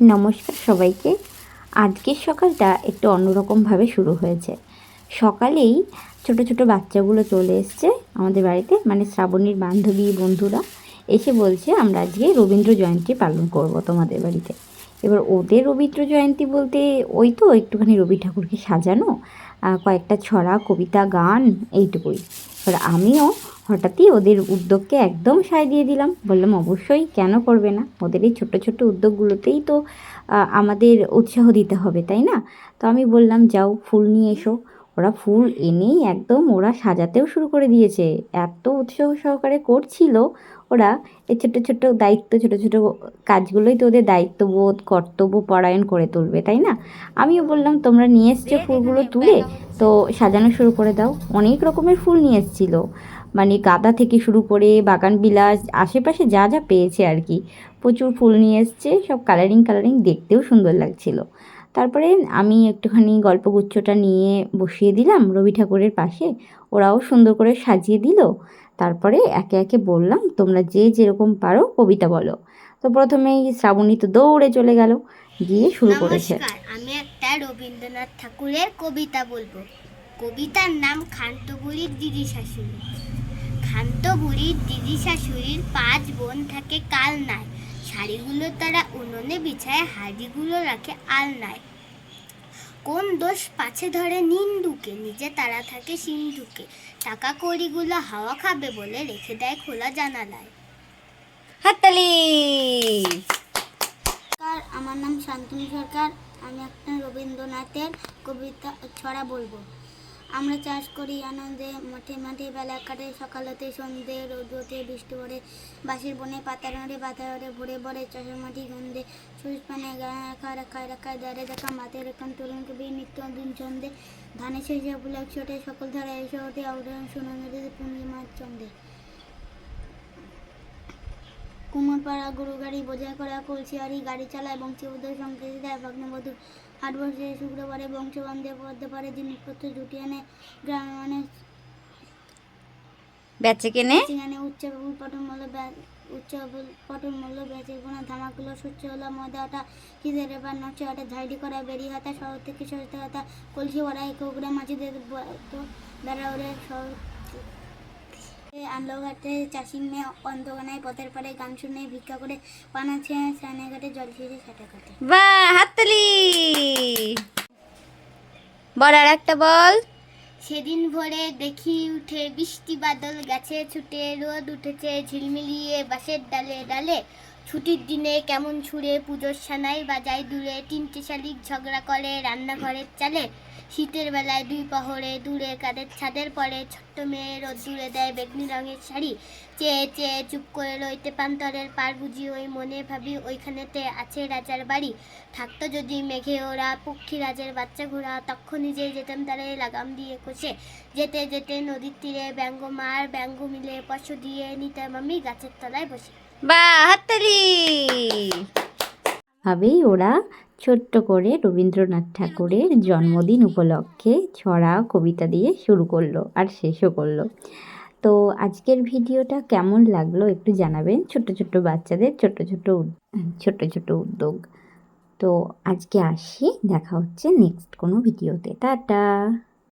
নমস্কার সবাইকে। আজকের সকালটা একটু অন্যরকমভাবে শুরু হয়েছে। সকালেই ছোট ছোট বাচ্চাগুলো চলে এসছে আমাদের বাড়িতে মানে শ্রাবণীর বান্ধবী বন্ধুরা। এসে বলছে, আমরা আজকে রবীন্দ্র জয়ন্তী পালন করব তোমাদের বাড়িতে। এবার ওদের রবীন্দ্র জয়ন্তী বলতে ওই তো একটুখানি রবি ঠাকুরকে সাজানো কয়েকটা ছড়া, কবিতা, গান, এইটুকুই। এবার আমিও হঠাৎই ওদের উদ্যোগকে একদম সায় দিয়ে দিলাম। বললাম অবশ্যই কেন করবে না? ওদের এই ছোট্ট ছোট্ট উদ্যোগগুলোতেই তো আমাদের উৎসাহ দিতে হবে তাই না? তো আমি বললাম যাও ফুল নিয়ে এসো। ওরা ফুল এনেই একদম ওরা সাজাতেও শুরু করে দিয়েছে। এত উৎসাহ সহকারে করছিল ওরা। এই ছোটো ছোটো দায়িত্ব ছোটো ছোটো কাজগুলোই তো ওদের দায়িত্ববোধ কর্তব্য পরায়ণ করে তুলবে তাই না? আমিও বললাম তোমরা নিয়ে এসছো ফুলগুলো তুলে তো সাজানো শুরু করে দাও। অনেক রকমের ফুল নিয়ে এসেছিল। মানে গাঁদা থেকে শুরু করে বাগান বিলাস আশেপাশে যা যা পেয়েছে আর কি। প্রচুর ফুল নিয়ে এসছে সব কালারিং কালারিং দেখতেও সুন্দর লাগছিল। তারপরে আমি একটুখানি গল্পগুচ্ছটা নিয়ে বসিয়ে দিলাম রবি ঠাকুরের পাশে ওরাও সুন্দর করে সাজিয়ে দিল। তারপরে একে একে বললাম তোমরা যে যেরকম পারো কবিতা বলো। তো প্রথমেই শ্রাবণী তো দৌড়ে চলে গেল গিয়ে শুরু করেছে। আমি একটা রবীন্দ্রনাথ ঠাকুরের কবিতা বলব। কবিতার নাম খান্তবুড়ির দিদি শাশুড়ি খান্তবুড়ির দিদি শাশুড়ির পাঁচ বোন থাকে কাল নাই শাড়িগুলো তারা উনুনে বিছায় হাড়িগুলো রাখে আলনায়। কোন দোষ পাছে ধরে নিন্দুকে নিজে তারা থাকে সিন্ধুকে। টাকা কড়িগুলো হাওয়া খাবে বলে রেখে দেয় খোলা জানালায়। হাততালি! নমস্কার আমার নাম শান্তনু সরকার। আমি একটা রবীন্দ্রনাথের কবিতা ছড়া বলব। আমরা চাষ করি আনন্দে, মাঠে মাঠে বেলা কাটে সকাল হতে সন্ধে, রোদ হতে বৃষ্টি পড়ে, বাঁশের বনে পাতা নড়ে পাতা নড়ে ভরে ভরে চাষের মাটি গন্ধে, সবুজ পানে গায়ে রাখা রাখা রাখায় দাঁড়ে দেখা মাথায় রেখান তরুণ কবি নিত্য দিন ছন্দে, ধানের শেষে ফুলে ছোটে, সকল ধারা এসে ওঠে অবদান সোনা নদীতে পূর্ণিমার চন্দে কুমোরপাড়া গরু গাড়ি বোঝাই করা কলসিয়ারি গাড়ি চালায় বংশীবদ্ধ সংকেত দেয় ভগ্নবধূ হাট বসে শুক্রবারে বংশবান্ধে পড়তে পারে জিনিসপত্র জুটিয়ে আনে গ্রামে মানে বেচে কেনে? সেখানে উচ্চ পটল মূল্য উচ্চ পটল মূল্য বেচে কোনো ধামাগুলো সচ্ছ হলো ময়দাটা খিদের এবার নচ্ছে হাটে ঝাইডি করা বেরিয়ে হাতা শহর থেকে সস্তা হাতা কলসি তো বেড়া ওরে শহর আমলাঘাটে চাষি মেয়ে অন্ধকানায় পথের পাড়ে গান শুনে ভিক্ষা করে জল ছিঁড়ে সাঁটা কাটে বা হাততালি! বল আর একটা বল। সেদিন ভোরে দেখি উঠে বৃষ্টি বাদল গাছে ছুটে রোদ উঠেছে ঝিলমিলিয়ে বাঁশের ডালে ডালে। ছুটির দিনে কেমন ছুঁড়ে পুজোর সানাই বাজায় দূরে, তিনটে শালিক ঝগড়া করে রান্নাঘরের চালে। শীতের বেলায় দুই পহরে দূরে কাদের ছাদের পরে, ছোট্ট মেয়ে রোদ দূরে দেয় বেগনি রঙের শাড়ি। চেয়ে চেয়ে চুপ করে রইতে পান্তরের পার বুঝি ওই মনে ভাবি ওইখানেতে আছে রাজার বাড়ি। থাকতো যদি মেঘে ওরা, পক্ষী রাজের বাচ্চা ঘোড়া তখন নিজেই যেতাম তারে লাগাম দিয়ে কষে যেতে যেতে নদীর তীরে ব্যঙ্গ মার, ব্যঙ্গ মিলে পশু দিয়ে নিতাম আমি গাছের তলায় বসে। বাহ হাততালি। ভাবেই ওরা ছোট্ট করে রবীন্দ্রনাথ ঠাকুরের জন্মদিন উপলক্ষে ছড়া কবিতা দিয়ে শুরু করল আর শেষও করল। তো আজকের ভিডিওটা কেমন লাগল একটু জানাবেন। ছোট্ট ছোট্ট বাচ্চাদের ছোট ছোট ছোট্ট ছোট্ট উদ্যোগ। তো আজকে আসি, দেখা হচ্ছে নেক্সট কোনো ভিডিওতে। টাটা!